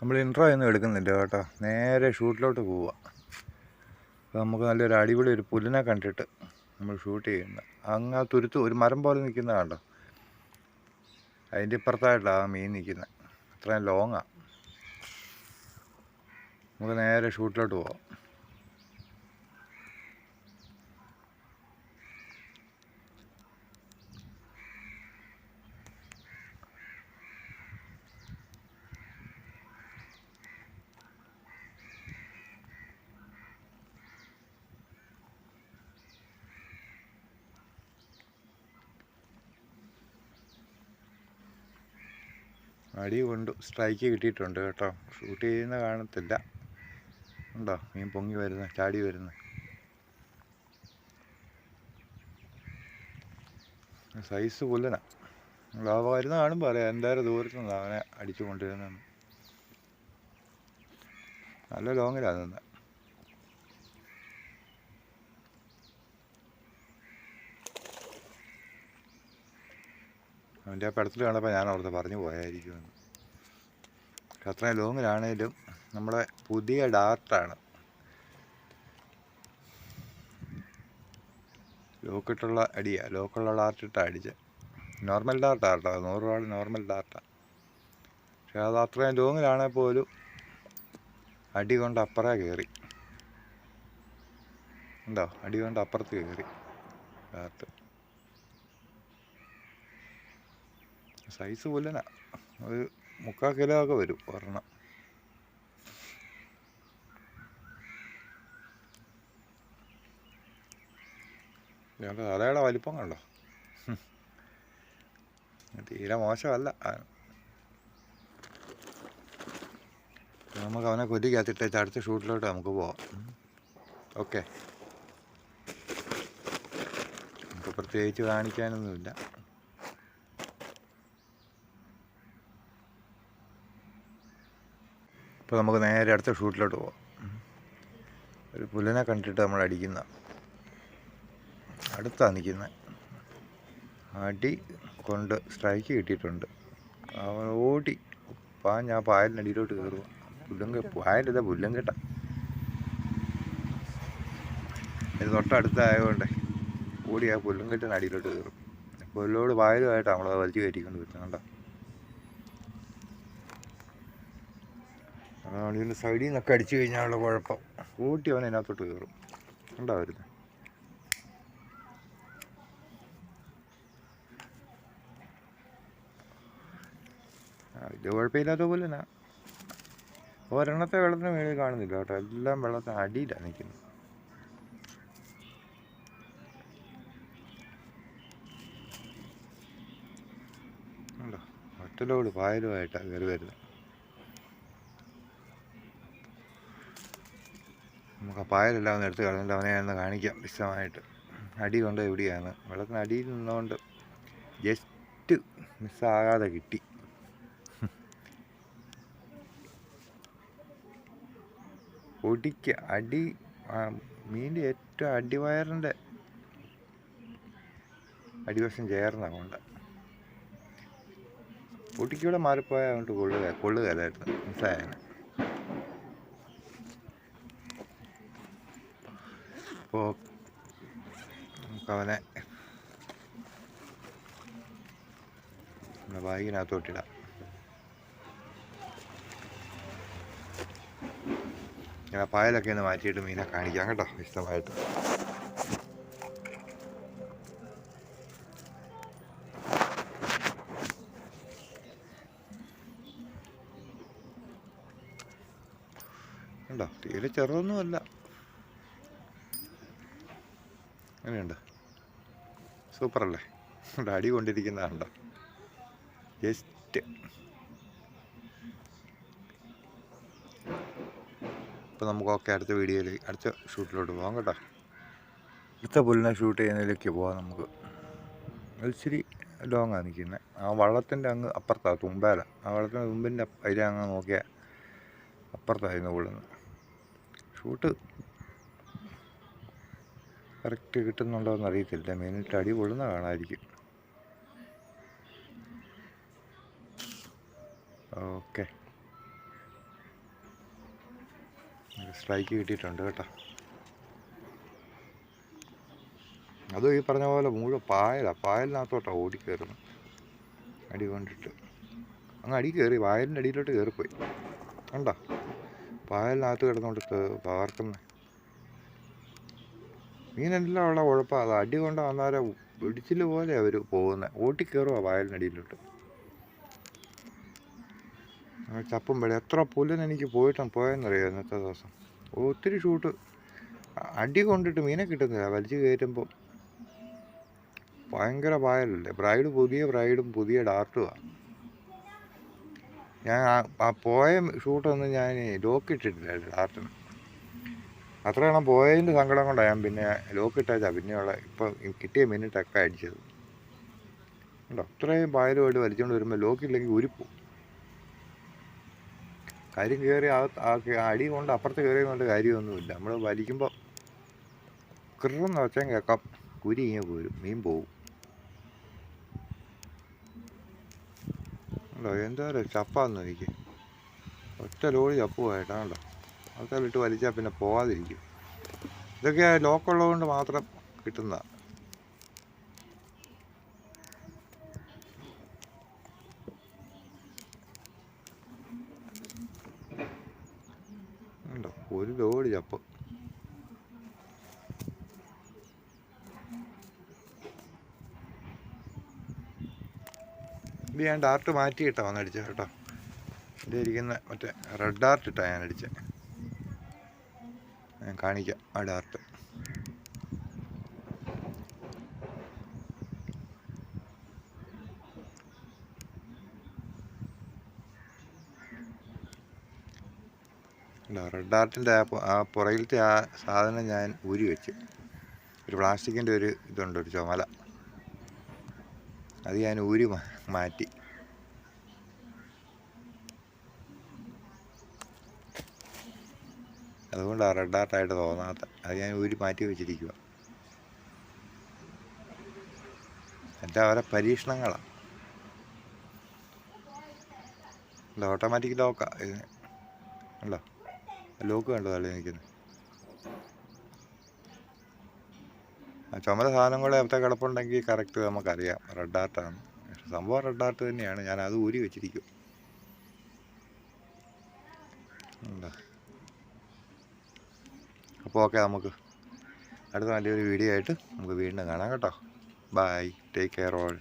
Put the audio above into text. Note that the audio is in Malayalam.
നമ്മൾ ഇൻട്രോ ഒന്നും എടുക്കുന്നില്ല കേട്ടോ. നേരെ ഷൂട്ടിലോട്ട് പോവുക അപ്പോൾ നമുക്ക് നല്ലൊരു അടിപൊളി ഒരു പുല്ലിനെ കണ്ടിട്ട് നമ്മൾ ഷൂട്ട് ചെയ്യുന്നത് അങ്ങ് ആ തുരുത്ത് ഒരു മരം പോലെ നിൽക്കുന്ന കണ്ടോ? അതിന്റെ ഇപ്പുറത്തായിട്ടാണ് ആ മീൻ നിൽക്കുന്നത്. അത്രയും ലോങ്ങാണ് നമുക്ക് നേരെ ഷൂട്ടിലോട്ട് പോവാം. അടി കൊണ്ട് സ്ട്രൈക്ക് കിട്ടിയിട്ടുണ്ട് കേട്ടോ. ഷൂട്ട് ചെയ്യുന്ന കാണത്തില്ല. ഉണ്ടോ? മീൻ പൊങ്ങി വരുന്ന ചാടി വരുന്ന. സൈസ് പുല്ലനാ ആ വരുന്ന കാണുമ്പോൾ അറിയാം എന്തായാലും ദൂരത്ത് നിന്ന് അവനെ അടിച്ചു കൊണ്ടുവരുന്ന നല്ല ലോങ്ങിലാണ് നിന്ന് അവന്റെ ആ പടത്തിൽ കണ്ടപ്പോൾ ഞാൻ അവിടുത്തെ പറഞ്ഞു പോയായിരിക്കുമെന്ന്. അത്രയും ലോങ്ങിലാണേലും നമ്മുടെ പുതിയ ഡാർട്ടാണ് ലോക്കിട്ടുള്ള അടിയാണ് ലോക്കുള്ള ഡാർട്ടിട്ടാണ് അടിച്ചത് നോർമൽ ഡാർട്ടാണ് കേട്ടോ നൂറ് രൂപ നോർമൽ ഡാർട്ടാണ് പക്ഷെ അത് അത്രയും ലോങ്ങിലാണെങ്കിൽ പോലും അടി കൊണ്ട് അപ്പുറേ കയറി ഉണ്ടോ? അടി കൊണ്ട് അപ്പുറത്ത് കയറി ഡാർട്ട് സൈസ് പുല്ലനാ ഒരു മുക്കാൽ കിലോ ഒക്കെ വരും ഒരെണ്ണം. ഞങ്ങളുടെ തലയുടെ വലിപ്പം കണ്ടോ. തീരെ മോശമല്ല. നമുക്ക് അവനെ കൊല്ലിക്കകത്തിട്ടേച്ച് അടുത്ത ഷൂട്ടിലോട്ട് നമുക്ക് പോവാം. ഓക്കെ. നമുക്ക് പ്രത്യേകിച്ച് കാണിക്കാനൊന്നുമില്ല. ഇപ്പോൾ നമുക്ക് നേരെ അടുത്ത ഷൂട്ടിലോട്ട് പോവാം. ഒരു പുലനെ കണ്ടിട്ട് നമ്മൾ അടിക്കുന്ന. അടുത്താണ് നിൽക്കുന്നത് അടി കൊണ്ട് സ്ട്രൈക്ക് കിട്ടിയിട്ടുണ്ട്. അവൻ ഓടി. പാഞ്ഞ് ആ പായലിനടിയിലോട്ട് കയറുക പുല്ലും പായലിതാ പുല്ലും കേട്ടാ ഇത് തൊട്ടടുത്തായതുകൊണ്ട് ഓടി ആ പുല്ലും കെട്ടിന് അടിയിലോട്ട് കയറും. പുല്ലോട് പായലുമായിട്ടാണ് നമ്മളത് വലിച്ചു കയറ്റിക്കൊണ്ട് വരുന്നത് കണ്ടോ? അതാണ് ഇതിന്റെ സൈഡിൽ നിന്നൊക്കെ അടിച്ചു കഴിഞ്ഞാലുള്ള കുഴപ്പം. കൂട്ടി അവൻ അതിനകത്തോട്ട് കയറും ഉണ്ടാവരുത് വലിയ കുഴപ്പമില്ലാത്ത പോലെ തന്നെ. ഒരെണ്ണത്തെ വെള്ളത്തിന് മേളിൽ കാണുന്നില്ല കേട്ടോ. എല്ലാം വെള്ളത്തിന് അടിയിലാണ് നിൽക്കുന്നത്. ഉണ്ടോ ഒറ്റലോട് പായലുമായിട്ടാണ് കയറി വരുന്നത് നമുക്ക് ആ പായലെല്ലാം ഒന്ന് എടുത്ത് കളഞ്ഞിട്ട് അവനെ ഒന്ന് കാണിക്കാം വിശദമായിട്ട്. അടി കൊണ്ട് എവിടെയാണ്? വെള്ളത്തിന് അടിയിൽ നിന്നുകൊണ്ട് ജസ്റ്റ് മിസ്സാകാതെ കിട്ടി. ഒടിക്ക അടി മീന്റെ ഏറ്റവും അടിവയറിന്റെ അടിവശം ചേർന്ന കൊണ്ട്. ഒടിക്കൂടെ മാറിപ്പോയാൽ അങ്ങോട്ട് കൊള്ളുക കൊള്ളുകയല്ലായിരുന്നു. മിസ്സായാണ് അപ്പോൾ നമുക്കവനെ നമ്മുടെ ബാഗിനകത്തോട്ടിടാം. ഞാൻ പായലൊക്കെ ഒന്ന് മാറ്റിയിട്ട് മീനെ കാണിക്കാം കേട്ടോ വിശദമായിട്ട് ഉണ്ടോ തീരെ ചെറുതൊന്നുമല്ല. അങ്ങനെയുണ്ട് സൂപ്പറല്ലേ? ഉണ്ട് അടി കൊണ്ടിരിക്കുന്നതാണ്ടോ ജസ്റ്റ്. അപ്പോൾ നമുക്ക് ഓക്കെ അടുത്ത വീഡിയോയിൽ അടുത്ത ഷൂട്ടിലോട്ട് പോകാം കേട്ടോ. അടുത്ത പുല്ലിനെ ഷൂട്ട് ചെയ്യുന്നതിലേക്ക് പോകാം നമുക്ക്. ഇച്ചിരി ലോങ്ങാണ് നിൽക്കുന്നത് ആ വള്ളത്തിന്റെ അങ്ങ് അപ്പുറത്താണ് തുമ്പേല. ആ വള്ളത്തിന്റെ തുമ്പിന്റെ അതിലെ അങ്ങ് നോക്കിയാൽ അപ്പുറത്തായിരുന്നു കൊള്ളുന്നത് ഷൂട്ട് കറക്റ്റ് കിട്ടുന്നുണ്ടോ എന്നറിയത്തില്ല. മെയിനായിട്ട് അടി കൊള്ളുന്ന കാണാമായിരിക്കും ഓക്കെ. സ്ട്രൈക്ക് കിട്ടിയിട്ടുണ്ട് കേട്ടോ. അതും ഈ പറഞ്ഞ പോലെ മുഴുവൻ പായലാണ് പായലിനകത്തോട്ടാണ് ഓടിക്കയറുന്നു അടി കൊണ്ടിട്ട്. അങ്ങ് അടി കയറി. വായലിന്റെ അടിയിലോട്ട് കയറിപ്പോയി. കണ്ടോ? പായലിനകത്ത് കിടന്നുകൊണ്ട് പകർക്കുന്ന മീനെല്ലാം ഉള്ള കുഴപ്പമാണ് അത് അടി കൊണ്ട് വന്നാലേ പിടിച്ചിൽ പോലെ അവർ പോകുന്നത് ഓട്ടിക്കയറുക വയലിനടിയിലോട്ട്. ചപ്പും വെളി എത്ര പുല്ലിന് എനിക്ക് പോയിട്ടും പോയെന്നറിയാം ഇന്നത്തെ ദിവസം? ഒത്തിരി ഷൂട്ട്. അടി കൊണ്ടിട്ട് മീനെ കിട്ടുന്നില്ല. വലിച്ചു കയറ്റുമ്പോൾ ഭയങ്കര പായലല്ലേ? ബ്രൈഡ് പുതിയ ബ്രൈഡും പുതിയ ഡാർട്ടുമാണ് ഞാൻ ആ പോയ ഷൂട്ടൊന്നും ഞാൻ ലോക്കിട്ടിട്ടില്ല ഡാർട്ടിന്. അത്ര എണ്ണം പോയതിന്റെ സങ്കടം കൊണ്ടാണ് ഞാൻ പിന്നെ ലോക്ക് ഇട്ടാച്ചാ പിന്നെയുള്ള ഇപ്പം കിട്ടിയ മിനിറ്റൊക്കെ അടിച്ചത്. ഉണ്ടോ അത്രയും പായലുമായിട്ട് വലിച്ചുകൊണ്ട് വരുമ്പോൾ ലോക്കില്ലെങ്കിൽ ഉരിപ്പോവും കാര്യം കയറി ആ അടി കൊണ്ട് അപ്പുറത്ത് കയറി കൊണ്ട് കാര്യമൊന്നുമില്ല. നമ്മൾ വലിക്കുമ്പോൾ കൃറെന്ന് വെച്ചാൽ കേൾക്കാം. കുരി ഇങ്ങനെ പോരും. മീൻ പോവും. ഉണ്ടോ എന്തായാലും ചപ്പാന്ന് എനിക്ക്. ഒറ്റ ലോഡ് ചപ്പ് പോയിട്ടാണല്ലോ ആൾക്കാർ വിട്ട് വലിച്ചാൽ പിന്നെ പോവാതിരിക്കും. ഇതൊക്കെ ലോക്കുള്ളതുകൊണ്ട് മാത്രം കിട്ടുന്ന ഒരു ലോഡ് ചപ്പ്. ഇത് ഞാൻ ഡാർട്ട് മാറ്റിയിട്ടാണ് വന്ന് അടിച്ചത് കേട്ടോ ഇതിരിക്കുന്ന മറ്റേ റെഡ് ഡാർട്ട് ഇട്ടാണ് ഞാൻ അടിച്ചത് ഞാൻ കാണിക്കാം ആ ഡാർട്ട് റെഡ് ഡാർട്ടിന്റെ ആ ആ പുറകിലത്തെ ആ സാധനം ഞാൻ ഊരി വെച്ച്. ഒരു പ്ലാസ്റ്റിക്കിന്റെ ഒരു ഇതുണ്ട് ഒരു ചുമല. അത് ഞാൻ ഊരി മാറ്റി. അതുകൊണ്ടാണ് റെഡ് ആർട്ടായിട്ട് തോന്നാത്ത. അത് ഞാൻ ഊരി മാറ്റി വെച്ചിരിക്കുക എന്റെ അവരെ പരീക്ഷണങ്ങളാണ് ഓട്ടോമാറ്റിക് ലോക്കാ ഇതിന് അല്ലോ ലോക്ക് കണ്ടോ? തള്ളി നിൽക്കുന്നത് ആ ചുമല സാധനം കൂടെ എവിടെ കിടപ്പുണ്ടെങ്കിൽ കറക്റ്റ് നമുക്കറിയാം. റെഡ് ആർട്ടാണ് സംഭവം റെഡ് ആർട്ട് തന്നെയാണ്. ഞാൻ അത് ഊരി വെച്ചിരിക്കും ഉണ്ടോ? അപ്പോൾ ഓക്കെ നമുക്ക് അടുത്ത നല്ലൊരു വീഡിയോ ആയിട്ട് നമുക്ക് വീണ്ടും കാണാം കേട്ടോ. Bye take care all